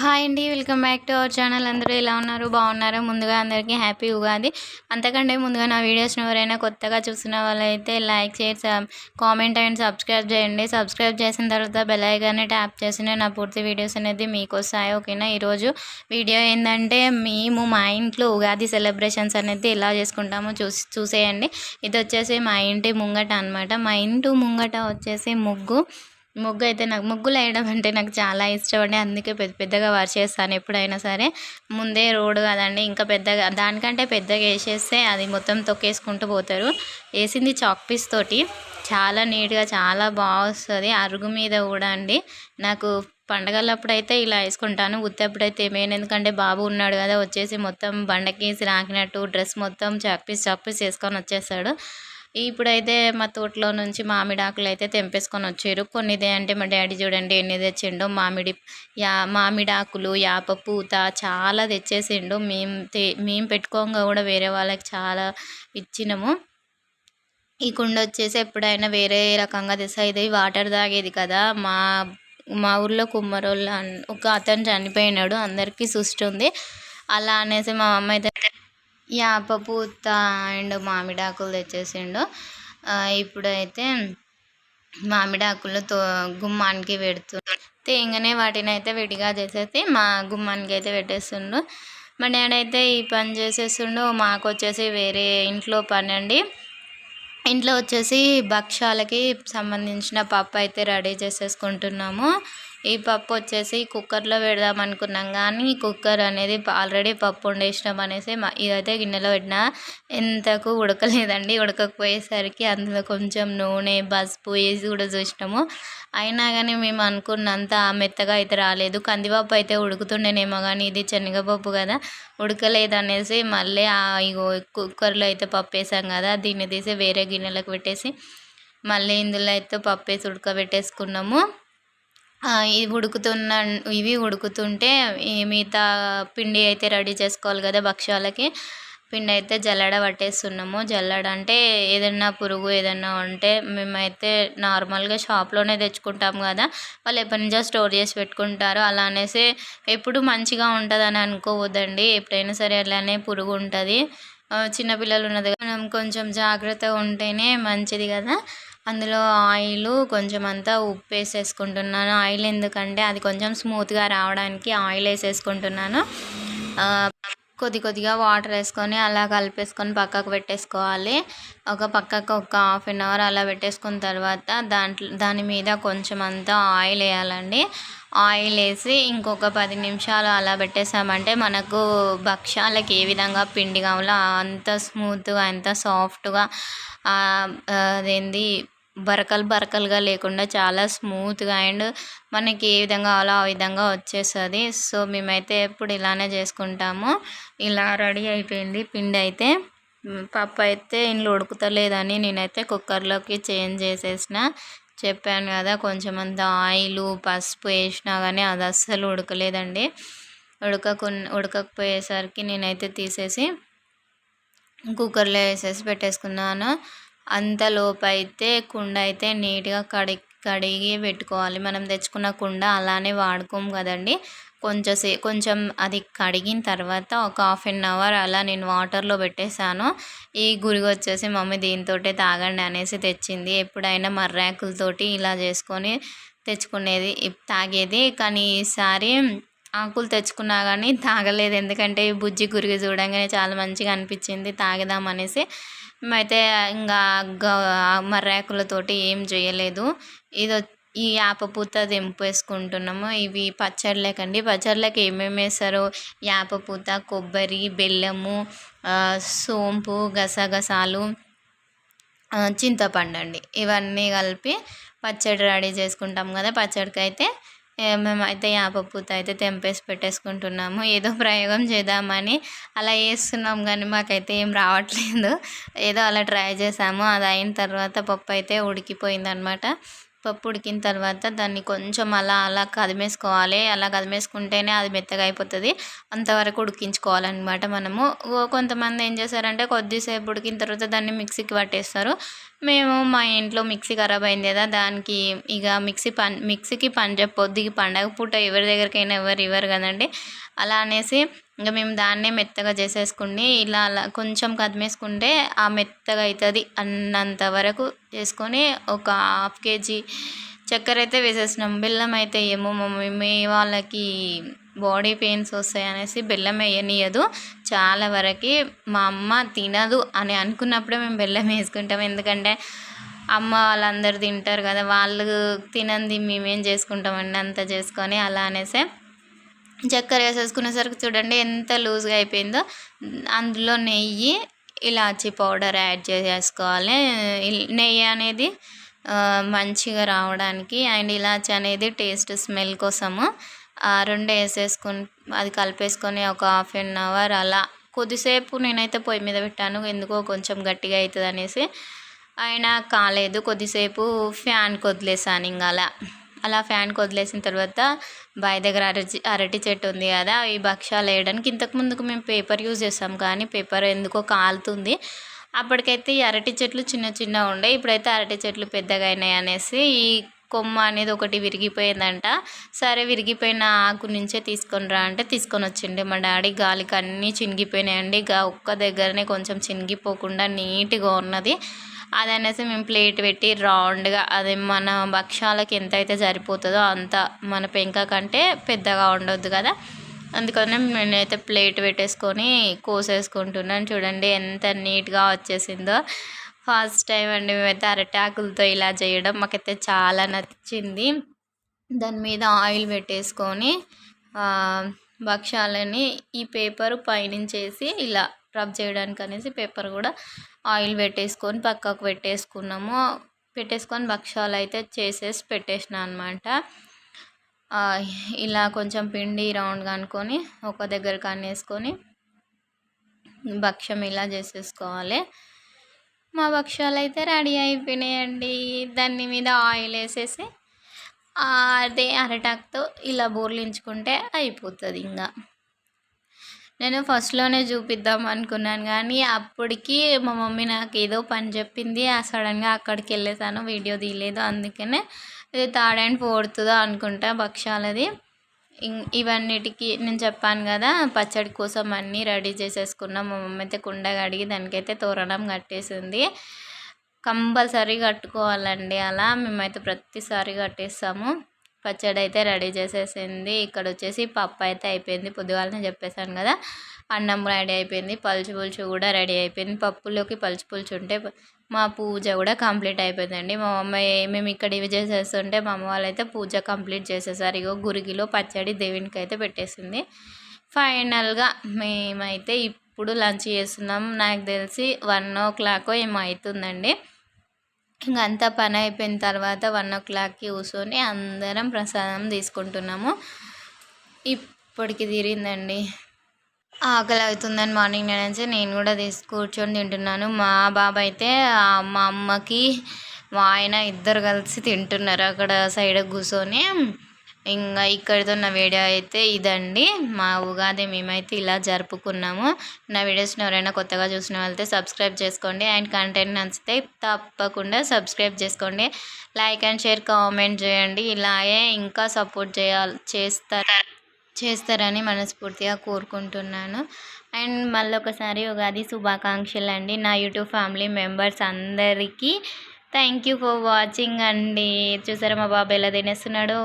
Hi అండి welcome back to our channel. అందరూ ఎలా ఉన్నారు? బాగున్నారు? ముందుగా అందరికీ హ్యాపీ ఉగాది. అంతకంటే ముందుగా నా వీడియోస్ని ఎవరైనా కొత్తగా చూసిన వాళ్ళైతే లైక్ చేసి కామెంట్ అండ్ సబ్స్క్రైబ్ చేయండి. సబ్స్క్రైబ్ చేసిన తర్వాత బెలైకాన్ని ట్యాప్ చేసిన నా పూర్తి వీడియోస్ అనేది మీకు వస్తాయి ఓకేనా? ఈరోజు వీడియో ఏంటంటే మేము మా ఇంట్లో ఉగాది సెలబ్రేషన్స్ అనేది ఎలా చేసుకుంటామో చూసి చూసేయండి. ఇది వచ్చేసి మా ఇంటి ముంగట అనమాట మా ఇంటి ముంగట వచ్చేసి ముగ్గు ముగ్గు అయితే నాకు ముగ్గులు వేయడం అంటే నాకు చాలా ఇష్టం అండి. అందుకే పెద్ద పెద్దగా చేస్తాను ఎప్పుడైనా సరే. ముందే రోడ్డు కదండి ఇంకా పెద్దగా దానికంటే పెద్దగా వేసేస్తే అది మొత్తం తొక్కేసుకుంటూ పోతారు. వేసింది చాక్ పీస్ తోటి. చాలా నీట్గా చాలా బాగా వస్తుంది. అరుగు మీద కూడా అండి. నాకు పండగలప్పుడు అయితే ఇలా వేసుకుంటాను. ఉత్తప్పుడైతే ఏమైనా ఎందుకంటే బాబు ఉన్నాడు కదా వచ్చేసి మొత్తం బండకేసి రాకినట్టు డ్రెస్ మొత్తం చాక్ పీస్ వేసుకొని వచ్చేస్తాడు. ఇప్పుడైతే మా తోటలో నుంచి మామిడి ఆకులు అయితే తెంపేసుకొని వచ్చారు. కొన్నిదే అంటే మా డాడీ చూడండి ఎన్ని తెచ్చిండో మామిడి యా మామిడి ఆకులు యాప పూత చాలా తెచ్చేసిండు. మేము మేము పెట్టుకోగా కూడా వేరే వాళ్ళకి చాలా ఇచ్చినాము. ఈ కుండ వచ్చేసి ఎప్పుడైనా వేరే రకంగా తెస్తా. ఇది వాటర్ తాగేది కదా. మా మా ఊర్లో కుమ్మరోళ్ళు ఒక అతను చనిపోయినాడు. అందరికీ సుష్టి ఉంది. అలా అనేసి మా అమ్మ అయితే యాప పూత అండ్ మామిడాకులు తెచ్చేసిండు. ఇప్పుడైతే మామిడాకులు తో గుమ్మానికి పెడుతు తేంగానే వాటిని అయితే విడిగా చేసేసి మా గుమ్మానికి అయితే పెట్టేస్తుండు మా డాడీ అయితే ఈ పని చేసేస్తుండు మాకు వచ్చేసి వేరే ఇంట్లో పని అండి. ఇంట్లో వచ్చేసి భక్ష్యాలకి సంబంధించిన పప్పు అయితే రెడీ చేసేసుకుంటున్నాము. ఈ పప్పు వచ్చేసి కుక్కర్లో పెడదాం అనుకున్నాం కానీ కుక్కర్ అనేది ఆల్రెడీ పప్పు వండేసినాం అనేసి ఇదైతే గిన్నెలో పెట్టిన ఎంతకు ఉడకలేదండి. ఉడకకపోయేసరికి అందులో కొంచెం నూనె పసుపు వేసి కూడా చూసినాము. అయినా కానీ మేము అనుకున్నంత మెత్తగా అయితే రాలేదు. కందిపప్పు అయితే ఉడుకుతుండేనేమో కానీ ఇది శనగపప్పు కదా ఉడకలేదు అనేసి మళ్ళీ ఇగో కుక్కర్లో అయితే పప్పు వేసాం కదా దీన్ని తీసి వేరే గిన్నెలకు పెట్టేసి మళ్ళీ ఇందులో అయితే పప్పు వేసి ఉడకబెట్టేసుకున్నాము. ఇవి ఉడుకుతున్న ఇవి ఉడుకుతుంటే మిగతా పిండి అయితే రెడీ చేసుకోవాలి కదా భక్ష్యాలకి. పిండి అయితే జల్లడ పట్టేస్తున్నాము. జల్లడ అంటే ఏదైనా పురుగు ఏదైనా ఉంటే మేమైతే నార్మల్గా షాప్లోనే తెచ్చుకుంటాం కదా. వాళ్ళు ఎప్పటి నుంచో స్టోర్ చేసి పెట్టుకుంటారు. అలా అనేసి ఎప్పుడు మంచిగా ఉంటుందని అనుకోవద్దండి. ఎప్పుడైనా సరే అలానే పురుగు ఉంటుంది. చిన్నపిల్లలు ఉన్నది మనం కొంచెం జాగ్రత్తగా ఉంటేనే మంచిది కదా. అందులో ఆయిల్ కొంచెం అంతా ఉప్పు వేసేసుకుంటున్నాను ఆయిల్ ఎందుకంటే అది కొంచెం స్మూత్గా రావడానికి ఆయిల్ వేసేసుకుంటున్నాను. కొద్ది కొద్దిగా వాటర్ వేసుకొని అలా కలిపేసుకొని పక్కకు పెట్టేసుకోవాలి. ఒక పక్కకు ఒక హాఫ్ అన్ అవర్ అలా పెట్టేసుకున్న తర్వాత దాంట్లో దాని మీద కొంచెం అంతా ఆయిల్ వేయాలండి. ఆయిల్ వేసి ఇంకొక పది నిమిషాలు అలా పెట్టేసామంటే మనకు భక్ష్యాలకి ఏ విధంగా పిండి కావాలో అంత స్మూత్గా అంత సాఫ్ట్గా అదేంది బరకలు బరకలుగా లేకుండా చాలా స్మూత్గా అండ్ మనకి ఏ విధంగా కావాలో ఆ విధంగా వచ్చేస్తుంది. సో మేమైతే ఎప్పుడు ఇలానే చేసుకుంటాము. ఇలా రెడీ అయిపోయింది పిండి అయితే. పప్పు అయితే ఇంట్లో ఉడుకుతలేదని నేనైతే కుక్కర్లోకి చేంజ్ చేసేసిన. చెప్పాను కదా కొంచెం అంత ఆయిల్ పసుపు వేసినా కానీ అది అస్సలు ఉడకలేదండి. ఉడకకు ఉడకకపోయేసరికి నేనైతే తీసేసి కుక్కర్లో వేసేసి పెట్టేసుకున్నాను. అంత లోపైతే కుండ అయితే నీట్గా కడి కడిగి పెట్టుకోవాలి. మనం తెచ్చుకున్న కుండ అలానే వాడుకోము కదండి. కొంచెం సే కొంచెం అది కడిగిన తర్వాత ఒక హాఫ్ అన్ అవర్ అలా నేను వాటర్లో పెట్టేశాను. ఈ గురిగి వచ్చేసి మమ్మీ దీంతో తాగండి అనేసి తెచ్చింది. ఎప్పుడైనా మర్రాకులతోటి ఇలా చేసుకొని తెచ్చుకునేది తాగేది. కానీ ఈసారి ఆకులు తెచ్చుకున్నా కానీ తాగలేదు. ఎందుకంటే బుజ్జి గురిగి చూడంగానే చాలా మంచిగా అనిపించింది. తాగదాం అయితే ఇంకా మర్రాకులతోటి ఏం చేయలేదు ఇది ఈ యాప పూత వేసుకుంటున్నాము ఇవి పచ్చళ్ళకండి. పచ్చళ్ళకి ఏమేమి వేస్తారు యాప పూత కొబ్బరి బెల్లము సోంపు గసగసాలు చింతపండు అండి. ఇవన్నీ కలిపి పచ్చడి రెడీ చేసుకుంటాం కదా. పచ్చడికి అయితే మేమైతే పూత అయితే తెంపేసి పెట్టేసుకుంటున్నాము. ఏదో ప్రయోగం చేద్దామని అలా వేస్తున్నాం కానీ మాకైతే ఏం రావట్లేదు. ఏదో అలా ట్రై చేసాము. అది అయిన తర్వాత పప్పు అయితే ఉడికిపోయిందనమాట. పప్పు ఉడికిన తర్వాత దాన్ని కొంచెం అలా అలా కదిమేసుకోవాలి. అలా కదిమేసుకుంటేనే అది మెత్తగా అయిపోతుంది. అంతవరకు ఉడికించుకోవాలన్నమాట మనము. కొంతమంది ఏం చేస్తారంటే కొద్దిసేపు ఉడికిన తర్వాత దాన్ని మిక్సీకి పట్టేస్తారు. మేము మా ఇంట్లో మిక్సీ ఖరాబ్ అయింది కదా దానికి ఇక మిక్సీ పని మిక్సీకి పని చెప్పొద్దు ఇక పండగ పూట ఎవరి దగ్గరికైనా ఎవరు ఇవ్వరు కదండి. అలా అనేసి ఇంకా మేము దాన్నే మెత్తగా చేసేసుకుని ఇలా అలా కొంచెం కదిమేసుకుంటే ఆ మెత్తగా అవుతుంది అన్నంత వరకు చేసుకొని ఒక హాఫ్ కేజీ చక్కెర అయితే వేసేసినాం. బెల్లం అయితే ఏమో మమ్మీ వాళ్ళకి బాడీ పెయిన్స్ వస్తాయి అనేసి బెల్లం వేయనియదు. చాలా వరకు మా అమ్మ తినదు అని అనుకున్నప్పుడే మేము బెల్లం వేసుకుంటాం. ఎందుకంటే అమ్మ వాళ్ళందరూ తింటారు కదా వాళ్ళు తినంది మేమేం చేసుకుంటామండి అంత చేసుకొని అలా అనేసి చక్కెర వేసేసుకునేసరికి చూడండి ఎంత లూజ్గా అయిపోయిందో. అందులో నెయ్యి ఇలాచీ పౌడర్ యాడ్ చేసేసుకోవాలి. నెయ్యి అనేది మంచిగా రావడానికి అండ్ ఇలాచి అనేది టేస్ట్ స్మెల్ కోసము ఆ రెండు వేసేసుకుని అది కలిపేసుకొని ఒక హాఫ్ అన్ అవర్ అలా కొద్దిసేపు నేనైతే పొయ్యి మీద పెట్టాను ఎందుకో కొంచెం గట్టిగా అవుతుంది అనేసి అయినా కాలేదు కొద్దిసేపు ఫ్యాన్కి వదిలేసాను ఇంకా అలా. అలా ఫ్యాన్కి వదిలేసిన తర్వాత బావి దగ్గర అరటి అరటి చెట్టు ఉంది కదా ఈ భక్ష్యాలు వేయడానికి ఇంతకు ముందుకు మేము పేపర్ యూజ్ చేస్తాం. కానీ పేపర్ ఎందుకో కాలుతుంది. అప్పటికైతే ఈ అరటి చెట్లు చిన్న చిన్న ఉండే ఇప్పుడైతే అరటి చెట్లు పెద్దగా అయినాయి అనేసి ఈ కొమ్మ అనేది ఒకటి విరిగిపోయిందంట. సరే విరిగిపోయిన ఆకు నుంచే తీసుకొని రా అంటే తీసుకొని వచ్చిండి. మా డాడీ గాలికి అన్నీ చినిగిపోయినాయండి. ఒక్క దగ్గరనే కొంచెం చినిగిపోకుండా నీట్గా ఉన్నది. అది అనేసి మేము ప్లేట్ పెట్టి రౌండ్గా అది మన భక్ష్యాలకు ఎంత అయితే సరిపోతుందో అంత మన పెంక కంటే పెద్దగా ఉండొద్దు కదా. అందుకనే నేనైతే ప్లేట్ పెట్టేసుకొని కోసేసుకుంటున్నాను. చూడండి ఎంత నీట్గా వచ్చేసిందో. ఫస్ట్ టైం అండి మేమైతే అరటాకులతో ఇలా చేయడం. మాకైతే చాలా నచ్చింది. దాని మీద ఆయిల్ పెట్టేసుకొని భక్షాలని ఈ పేపర్ పైనుంచేసి ఇలా రబ్ చేయడానికి అనేసి పేపర్ కూడా ఆయిల్ పెట్టేసుకొని పక్కకు పెట్టేసుకున్నాము. పెట్టేసుకొని భక్షాలు అయితే చేసేసి పెట్టేసిన అనమాట ఇలా కొంచెం పిండి రౌండ్గా అనుకొని ఒక దగ్గర కన్నేసుకొని భక్ష్యం ఇలా చేసేసుకోవాలి. మా భక్ష్యాలు అయితే రెడీ అయిపోయినాయండి. దాని మీద ఆయిల్ వేసేసి అదే అరటాకుతో ఇలా బోర్లించుకుంటే అయిపోతుంది ఇంకా నేను ఫస్ట్లోనే చూపిద్దాం అనుకున్నాను కానీ అప్పటికి మా మమ్మీ నాకు ఏదో పని చెప్పింది ఆ సడన్గా అక్కడికి వెళ్ళేసాను వీడియో తీయలేదు. అందుకనే ఇది థర్డ్ అండ్ ఫోర్త్దో అనుకుంటా భక్ష్యాలది. ఇవన్నిటికి నేను చెప్పాను కదా పచ్చడి కోసం అన్నీ రెడీ చేసేసుకున్నాం. మా మమ్మీ అయితే కుండ కడిగి దానికైతే తోరణం కట్టేసింది. కంపల్సరీ కట్టుకోవాలండి అలా. మేమైతే ప్రతిసారి కట్టేస్తాము. పచ్చడి అయితే రెడీ చేసేసింది. ఇక్కడ వచ్చేసి పప్పు అయితే అయిపోయింది. పొద్దుగాలనే చెప్పేశాను కదా. అన్నం రెడీ అయిపోయింది. పలుచు పులుచు కూడా రెడీ అయిపోయింది. పప్పులోకి పలుచు పులుచు ఉంటే మా పూజ కూడా కంప్లీట్ అయిపోయిందండి. మా అమ్మ మేము ఇక్కడ ఇవి చేసేస్తుంటే మా అమ్మ వాళ్ళైతే పూజ కంప్లీట్ చేసేసారు. ఇగో గురిగిలో పచ్చడి దేవునికి అయితే పెట్టేసింది. ఫైనల్గా మేమైతే ఇప్పుడు లంచ్ చేస్తున్నాం. నాకు తెలిసి వన్ ఓ క్లాక్ ఏమో అవుతుందండి. ఇంక అంతా పని అయిపోయిన తర్వాత వన్ ఓ క్లాక్కి కూర్చొని అందరం ప్రసాదం తీసుకుంటున్నాము. ఇప్పటికి తీరిందండి. ఆకలి అవుతుందని మార్నింగ్ నుంచి నేను కూడా తీసి కూర్చొని తింటున్నాను. మా బాబా అయితే మా అమ్మకి మా ఆయన ఇద్దరు కలిసి తింటున్నారు అక్కడ సైడ్ కూర్చొని. ఇంకా ఇక్కడితో నా వీడియో అయితే ఇదండి. మా ఉగాది మేమైతే ఇలా జరుపుకున్నాము. నా వీడియోస్ని ఎవరైనా కొత్తగా చూసిన వాళ్ళైతే సబ్స్క్రైబ్ చేసుకోండి. అండ్ కంటెంట్ నచ్చితే తప్పకుండా సబ్స్క్రైబ్ చేసుకోండి. లైక్ అండ్ షేర్ కామెంట్ చేయండి. ఇలాగే ఇంకా సపోర్ట్ చేయాలి చేస్తారు చేస్తారని మనస్ఫూర్తిగా కోరుకుంటున్నాను. అండ్ మళ్ళీ ఒకసారి ఉగాది శుభాకాంక్షలు అండి. నా యూట్యూబ్ ఫ్యామిలీ మెంబర్స్ అందరికీ థ్యాంక్ యూ ఫర్ వాచింగ్ అండి. చూసారా మా బాబు ఎలా తినేస్తున్నాడు?